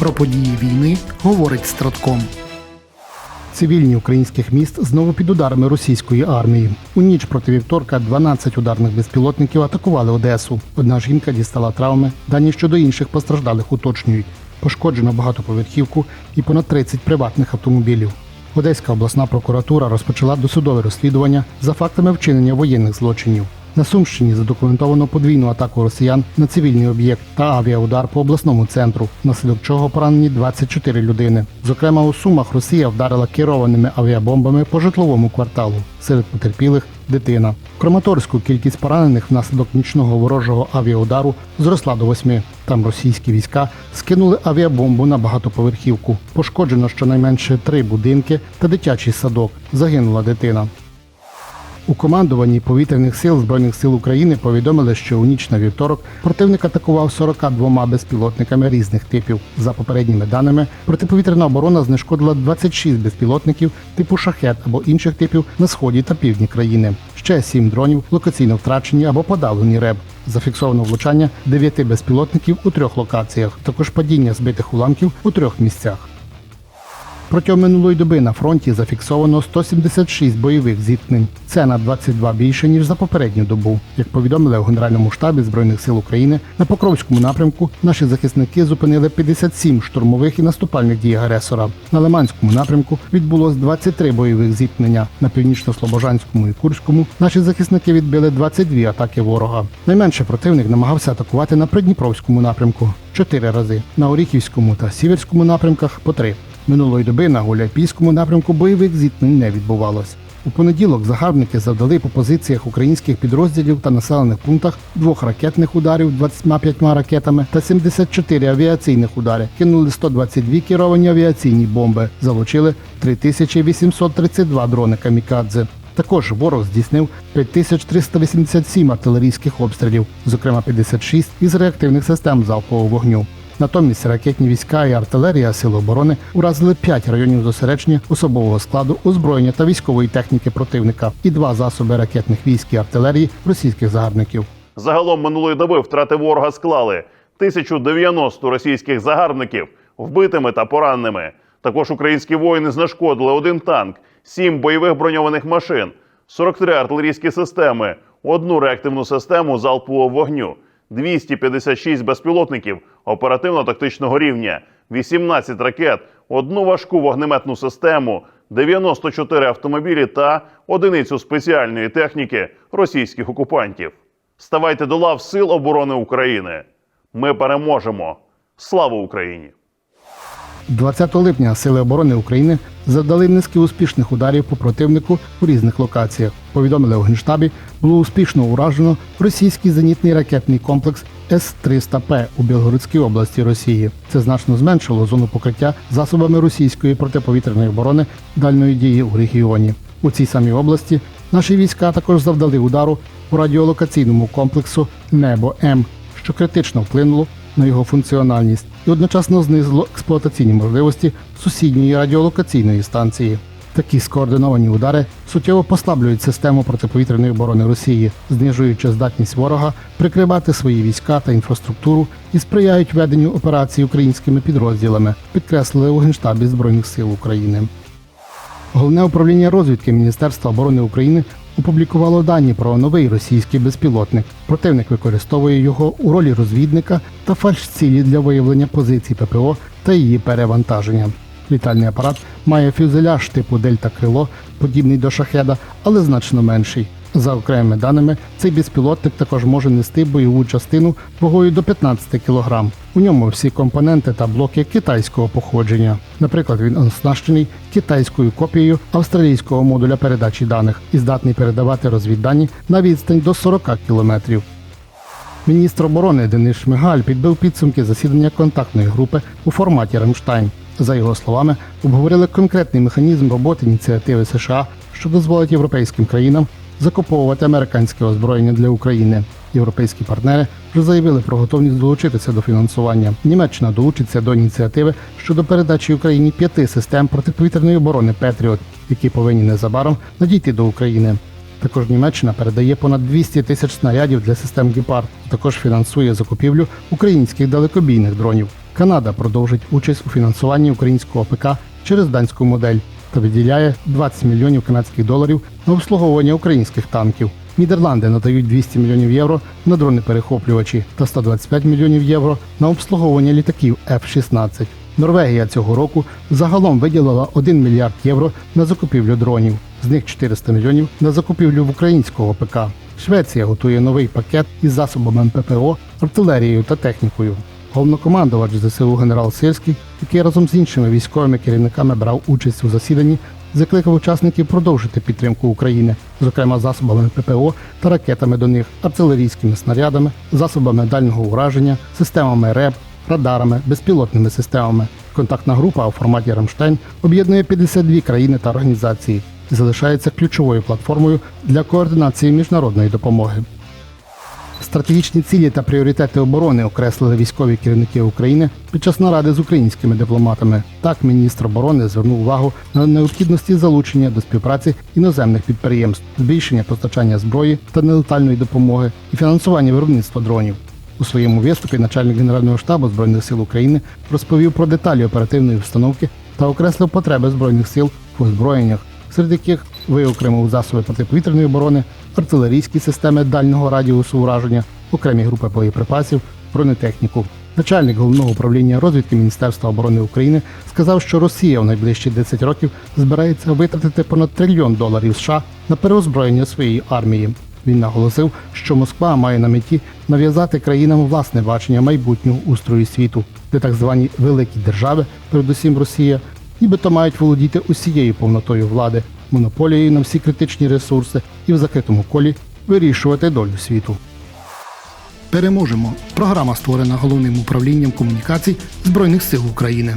Про події війни говорить Стратком. Цивільні українських міст знову під ударами російської армії. У ніч проти вівторка 12 ударних безпілотників атакували Одесу. Одна жінка дістала травми. Дані щодо інших постраждалих уточнюють. Пошкоджено багатоповерхівку і понад 30 приватних автомобілів. Одеська обласна прокуратура розпочала досудове розслідування за фактами вчинення воєнних злочинів. На Сумщині задокументовано подвійну атаку росіян на цивільний об'єкт та авіаудар по обласному центру, внаслідок чого поранені 24 людини. Зокрема, у Сумах Росія вдарила керованими авіабомбами по житловому кварталу. Серед потерпілих дитина. Краматорську кількість поранених внаслідок нічного ворожого авіаудару зросла до восьми. Там російські війська скинули авіабомбу на багатоповерхівку. Пошкоджено щонайменше три будинки та дитячий садок. Загинула дитина. У командуванні повітряних сил Збройних сил України повідомили, що у ніч на вівторок противник атакував 42 безпілотниками різних типів. За попередніми даними, протиповітряна оборона знешкодила 26 безпілотників типу шахет або інших типів на сході та півдні країни. Ще сім дронів локаційно втрачені або подавлені РЕБ. Зафіксовано влучання 9 безпілотників у трьох локаціях, також падіння збитих уламків у трьох місцях. Протягом минулої доби на фронті зафіксовано 176 бойових зіткнень. Це на 22 більше ніж за попередню добу. Як повідомили у Генеральному штабі Збройних сил України, на Покровському напрямку наші захисники зупинили 57 штурмових і наступальних дій агресора. На Лиманському напрямку відбулось 23 бойових зіткнення. На північно-слобожанському і Курському наші захисники відбили 22 атаки ворога. Найменше противник намагався атакувати на Придніпровському напрямку 4 рази, на Оріхівському та Сіверському напрямках по 3. Минулої доби на Гуляйпійському напрямку бойових зіткнень не відбувалось. У понеділок загарбники завдали по позиціях українських підрозділів та населених пунктах двох ракетних ударів 25 ракетами та 74 авіаційних удари. Кинули 122 керовані авіаційні бомби. Залучили 3832 дрони камікадзе. Також ворог здійснив 5387 артилерійських обстрілів, зокрема 56 із реактивних систем залпового вогню. Натомість ракетні війська і артилерія Сил оборони уразили 5 районів зосередження особового складу, озброєння та військової техніки противника і два засоби ракетних військ і артилерії російських загарбників. Загалом минулої доби втрати ворога склали 1090 російських загарбників вбитими та пораненими. Також українські воїни знешкодили один танк, 7 бойових броньованих машин, 43 артилерійські системи, одну реактивну систему залпового вогню, 256 безпілотників оперативно-тактичного рівня, 18 ракет, одну важку вогнеметну систему, 94 автомобілі та одиницю спеціальної техніки російських окупантів. Ставайте до лав Сил оборони України. Ми переможемо. Слава Україні! 20 липня Сили оборони України завдали низки успішних ударів по противнику у різних локаціях. Повідомили у Генштабі, було успішно уражено російський зенітний ракетний комплекс С-300П у Білгородській області Росії. Це значно зменшило зону покриття засобами російської протиповітряної оборони дальної дії у регіоні. У цій самій області наші війська також завдали удару у радіолокаційному комплексу Небо М, що критично вплинуло на його функціональність і одночасно знизило експлуатаційні можливості сусідньої радіолокаційної станції. Такі скоординовані удари суттєво послаблюють систему протиповітряної оборони Росії, знижуючи здатність ворога прикривати свої війська та інфраструктуру і сприяють веденню операцій українськими підрозділами, підкреслили у Генштабі Збройних сил України. Головне управління розвідки Міністерства оборони України опублікувало дані про новий російський безпілотник. Противник використовує його у ролі розвідника та фальшцілі для виявлення позицій ППО та її перевантаження. Літальний апарат має фюзеляж типу Дельта Крило, подібний до шахеда, але значно менший. За окремими даними, цей безпілотник також може нести бойову частину вагою до 15 кг. У ньому всі компоненти та блоки китайського походження. Наприклад, він оснащений китайською копією австралійського модуля передачі даних і здатний передавати розвіддані на відстань до 40 кілометрів. Міністр оборони Денис Шмигаль підбив підсумки засідання контактної групи у форматі Рамштайн. За його словами, обговорили конкретний механізм роботи ініціативи США, що дозволить європейським країнам закуповувати американське озброєння для України. Європейські партнери вже заявили про готовність долучитися до фінансування. Німеччина долучиться до ініціативи щодо передачі Україні п'яти систем протиповітряної оборони Петріот, які повинні незабаром надійти до України. Також Німеччина передає понад 200 тисяч снарядів для систем Гепард. Також фінансує закупівлю українських далекобійних дронів. Канада продовжить участь у фінансуванні українського ПК через данську модель та виділяє 20 мільйонів канадських доларів на обслуговування українських танків. Нідерланди надають 200 мільйонів євро на дрони-перехоплювачі та 125 мільйонів євро на обслуговування літаків F-16. Норвегія цього року загалом виділила 1 мільярд євро на закупівлю дронів, з них 400 мільйонів на закупівлю в українського ПК. Швеція готує новий пакет із засобами ППО, артилерією та технікою. Головнокомандувач ЗСУ генерал Сирський, який разом з іншими військовими керівниками брав участь у засіданні, закликав учасників продовжити підтримку України, зокрема засобами ППО та ракетами до них, артилерійськими снарядами, засобами дальнього ураження, системами РЕБ, радарами, безпілотними системами. Контактна група у форматі Рамштайн об'єднує 52 країни та організації і залишається ключовою платформою для координації міжнародної допомоги. Стратегічні цілі та пріоритети оборони окреслили військові керівники України під час наради з українськими дипломатами. Так, міністр оборони звернув увагу на необхідності залучення до співпраці іноземних підприємств, збільшення постачання зброї та нелетальної допомоги і фінансування виробництва дронів. У своєму виступі начальник Генерального штабу Збройних сил України розповів про деталі оперативної установки та окреслив потреби збройних сил в озброєннях, серед яких виокремив засоби протиповітряної оборони, артилерійські системи дальнього радіусу ураження, окремі групи боєприпасів, бронетехніку. Начальник головного управління розвідки Міністерства оборони України сказав, що Росія в найближчі 10 років збирається витратити понад трильйон доларів США на переозброєння своєї армії. Він наголосив, що Москва має на меті нав'язати країнам власне бачення майбутнього устрою світу, де так звані великі держави, передусім Росія, нібито мають володіти усією повнотою влади, монополією на всі критичні ресурси і в закритому колі вирішувати долю світу. Переможемо. Програма створена головним управлінням комунікацій Збройних сил України.